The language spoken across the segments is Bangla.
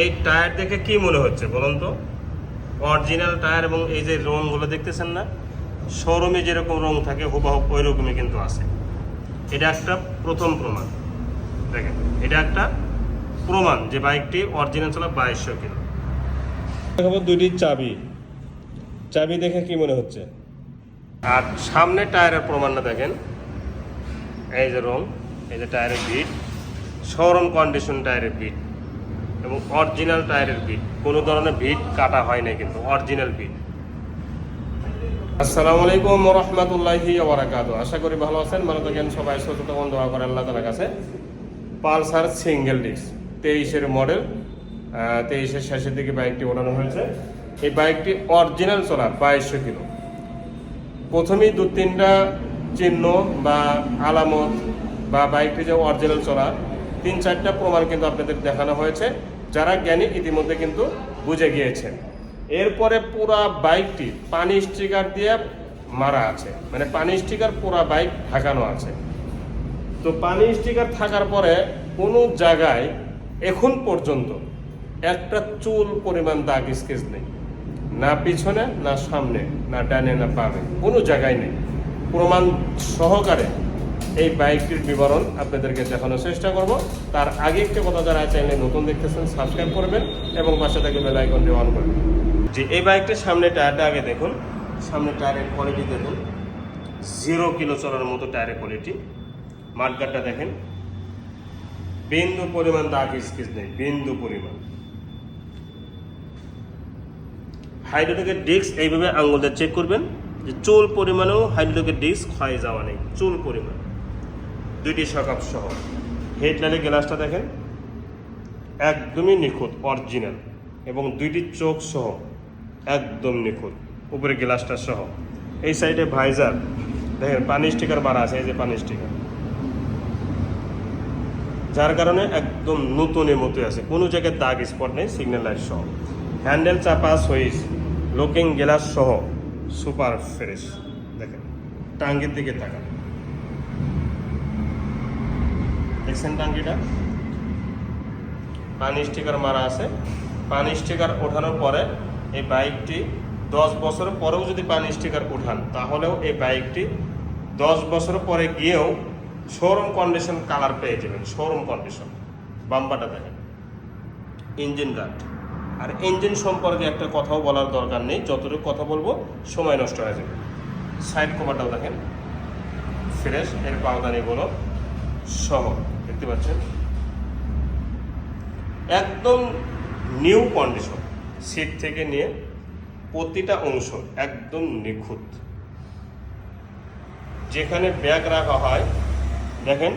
এই টায়ার দেখে কি মনে হচ্ছে বলুন তো? অরিজিনাল টায়ার এবং এই যে রঙগুলো দেখতেছেন না? শোরুমে যেরকম রং থাকে হুবাহুব ওই রকমই কিন্তু আছে। এটা একটা প্রথম প্রমাণ। দেখেন, এটা একটা প্রমাণ যে বাইকটি অরিজিনাল চলা বাইশশো কিলো। দুটি চাবি। চাবি দেখে কি মনে হচ্ছে? আর সামনে টায়ারের প্রমাণটা দেখেন। এই যে রং, এই যে টায়ারের বিট। শোরুম কন্ডিশন টায়ারের বিট। এবং অরিজিনাল টায়ারের বিট কোনো ধরনের বিট কাটা হয় নাই কিন্তু অরিজিনাল বিট আসসালামু আলাইকুম রহমতুল্লাহি আশা করি ভালো আছেন, ভালো থাকেন, সবাই সচেতন দোয়া করেন আল্লাহ তালার কাছে। পালসার সিঙ্গেল ডিস্ক, তেইশের মডেল তেইশের শেষের দিকে বাইকটি ওঠানো হয়েছে। এই বাইকটি অরিজিনাল চলা বাইশশো কিলো। প্রথমেই দু তিনটা চিহ্ন বা আলামত বা বাইকটি যে অরিজিনাল চলা তিন চারটা প্রমাণ কিন্তু আপনাদের দেখানো হয়েছে। যারা জ্ঞানী ইতিমধ্যে কিন্তু বুঝে গিয়েছেন। এরপরে পুরা বাইকটি পানি স্টিকার দিয়ে মারা আছে। মানে পানি স্টিকার পুরা বাইক ঢাকানো আছে। তো পানি স্টিকার থাকার পরে কোনো জায়গায় এখন পর্যন্ত একটা চুল পরিমাণ দাগ স্কেচ নেই। না পিছনে, না সামনে, না ডানে, না পাবে কোনো জায়গায় নেই। প্রমাণ সহকারে এই বাইকটির বিবরণ আপনাদেরকে দেখানোর চেষ্টা করব। তার আগে একটি কথা যারা চাইলে নতুন দেখতেছেন, সাবস্ক্রাইব করবেন এবং পাশে থেকে বেল আইকনটি অন করবেন। যে এই বাইকটির সামনে টায়ারটা আগে দেখুন। সামনে টায়ারের কোয়ালিটি দেখুন। জিরো কিলো চলার মতো টায়ারের কোয়ালিটি মাঠগাটটা দেখেন। বিন্দু পরিমাণ দাগ স্কেচ নেই, বিন্দু পরিমাণ। হাইড্রোলিকের ডিস্ক এইভাবে আঙুলদের চেক করবেন যে চুল পরিমাণেও হাইড্রোলিকের ডিস্ক ক্ষয় যাওয়া নেই, চুল পরিমাণ। দুইটি সকাপ সহ। হেডলাইটের গ্লাসটা দেখেন। একদমই নিখুঁত অরিজিনাল এবং দুইটি চোখ সহ একদম নিখুঁত, উপরে গ্লাসটা সহ। এই সাইডে ভাইজার দেখেন, পানি স্টিকার মারা আছে, এই যে পানি স্টিকার যার কারণে একদম নতুনের মতো আছে। কোনো জায়গায় দাগ স্পট নেই সিগন্যাল লাইট সহ। হ্যান্ডেল চাপা সুইচ লুকিং গ্লাস সহ সুপার ফ্রেশ দেখেন, টাঙ্গির দিকে তাকান। দেখছেন টাঙ্গিটা পানি স্টিকার মারা আছে। পানি স্টিকার ওঠানোর পরে এই বাইকটি দশ বছর পরেও যদি পানি স্টিকার উঠান তাহলেও এই বাইকটি দশ বছর পরে গিয়েও শোরুম কন্ডিশন কালার পেয়ে যাবেন। শোরুম কন্ডিশন বাম্পাটা দেখেন। ইঞ্জিন গার্ড আর ইঞ্জিন সম্পর্কে একটা কথাও বলার দরকার নেই। যতটুকু কথা বলব, সময় নষ্ট হয়ে যাবে। সাইড কভারটাও দেখেন। ফ্রেশ এর পাওদানিগুলো সহ। দেখতে পাচ্ছেন? একদম নিউ কন্ডিশন সিট থেকে নিয়ে প্রতিটা অংশ একদম নিখুঁত। যেখানে ব্যাগ রাখা হয়, দেখেন,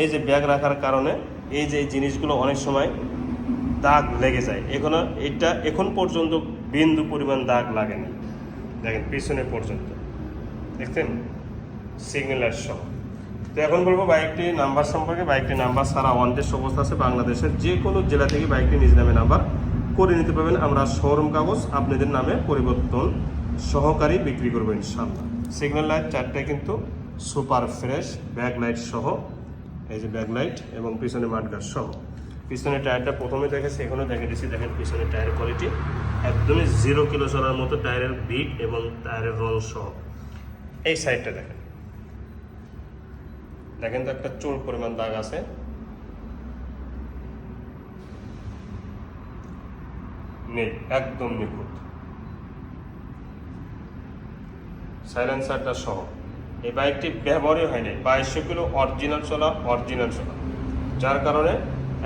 এই যে ব্যাগ রাখার কারণে এই যে জিনিসগুলো অনেক সময় দাগ লেগে যায়। এখন এটা এখন পর্যন্ত বিন্দু পরিমাণ দাগ লাগে না দেখেন, পিছনে পর্যন্ত। দেখছেন? সিগন্যাল সহ তো এখন বলব বাইকটি নাম্বার সম্পর্কে বাইকটি নাম্বার সারা ওয়ান্টেড অবস্থা আছে বাংলাদেশের। যে কোনো জেলা থেকে বাইকটি নিজ নামে নাম্বার করে নিতে পারবেন। আমরা শোরুম কাগজ আপনাদের নামে পরিবর্তন সহকারী বিক্রি করব ইনশাল্লাহ সিগন্যাল লাইট চারটে কিন্তু সুপার ফ্রেশ ব্যাক লাইট সহ, এই যে ব্যাক লাইট এবং পিছনে মাঠগার সহ। পিছনে টায়ারটা প্রথমে দেখেছি এখনও দেখে দিচ্ছি দেখেন পিছনে টায়ারের কোয়ালিটি। একদমই জিরো কিলো চলার মতো টায়ারের বিট এবং টায়ারের রং সহ। এই সাইডটা দেখেন। দেখেন তো একটা চুল পরিমাণ দাগ আছে। নেই একদম নিখুঁত। সাইলেন্সারটা সহ। এই বাইকটি ব্যবহারই হয়নি। বাইশশো কিলো অরিজিনাল চলা অরিজিনাল চলা। যার কারণে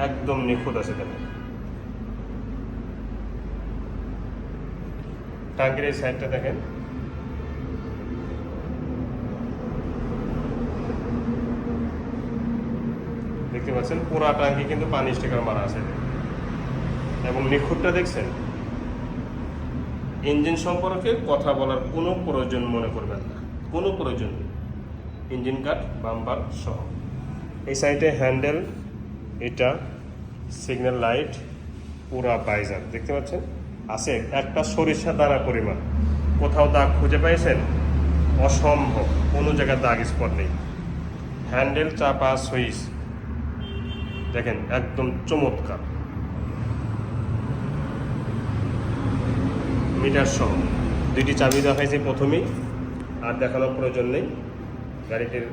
একদম নিখুঁত আছে দেখেন। টাঙ্কির এই সাইডটা দেখেন। দেখতে পাচ্ছেন, পুরা টাঙ্কি কিন্তু পানি স্টিকার মারা আছে। এবং নিখুঁতটা দেখছেন? ইঞ্জিন সম্পর্কে কথা বলার কোনো প্রয়োজন মনে করবেন না। কোনো প্রয়োজন নেই। ইঞ্জিন কাট বাম্পার সহ। এই সাইডে হ্যান্ডেল, এটা, সিগন্যাল লাইট, পুরা বাইজার। দেখতে পাচ্ছেন? আছে একটা সরিষা দানা পরিমাণ। কোথাও দাগ খুঁজে পাইছেন? অসম্ভব। কোনো জায়গায় দাগ স্পট নেই। হ্যান্ডেল, চাপা, সুইচ। দেখেন, একদম চমৎকার। মিটার সহ। দুইটি চাবি দেখাইছি প্রথমেই, আর দেখানোর প্রয়োজন নেই। গাড়িটির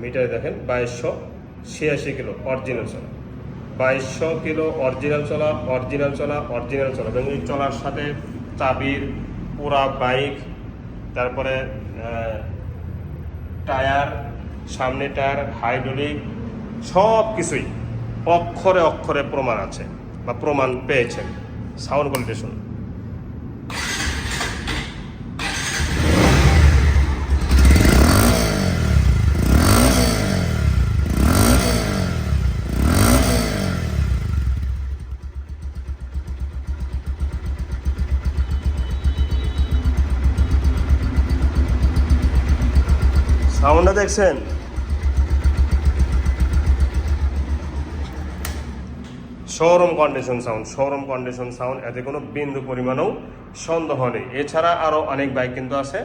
মিটারে দেখেন, বাইশশো ছিয়াশি কিলো, অরিজিনাল চলা। বাইশশো কিলো, অরিজিনাল চলা অরিজিনাল চলা অরিজিনাল চলা। এবং চলার সাথে চাবির পুরা বাইক, তারপরে টায়ার, সামনে টায়ার, হাইড্রোলিক সব কিছুই অক্ষরে অক্ষরে প্রমাণ আছে বা প্রমাণ পেয়েছেন। সাউন্ড কোয়ালিটি শুনুন। সাউন্ডটা দেখছেন? Showroom condition sound showroom condition sound এতে কোনো বিন্দু পরিমাণেও সন্দেহ নেই। এছাড়া আরও অনেক বাইক কিন্তু আছে।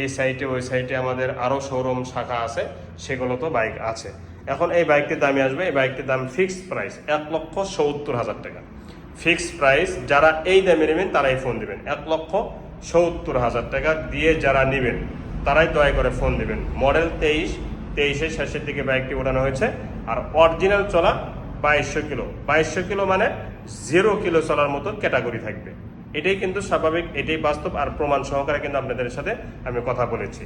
এই সাইটে ওই সাইটে আমাদের আরও শোরুম শাখা আছে, সেগুলো তো বাইক আছে। এখন এই বাইকটির দামে আসবে, এই বাইকটির দাম ফিক্সড প্রাইস এক লক্ষ সত্তর হাজার টাকা। ফিক্সড প্রাইস যারা এই দামে নেবেন, তারাই ফোন দিবেন। এক লক্ষ সত্তর হাজার টাকা দিয়ে যারা নেবেন, তারাই দয়া করে ফোন দিবেন। মডেল তেইশ, তেইশের শেষের দিকে বাইকটি ওঠানো হয়েছে। আর অরিজিনাল চলা বাইশশো কিলো। বাইশশো কিলো মানে জিরো কিলো চলার মতো ক্যাটাগরি থাকবে। এটাই কিন্তু স্বাভাবিক, এটাই বাস্তব, আর প্রমাণ সহকারে কিন্তু আপনাদের সাথে আমি কথা বলেছি।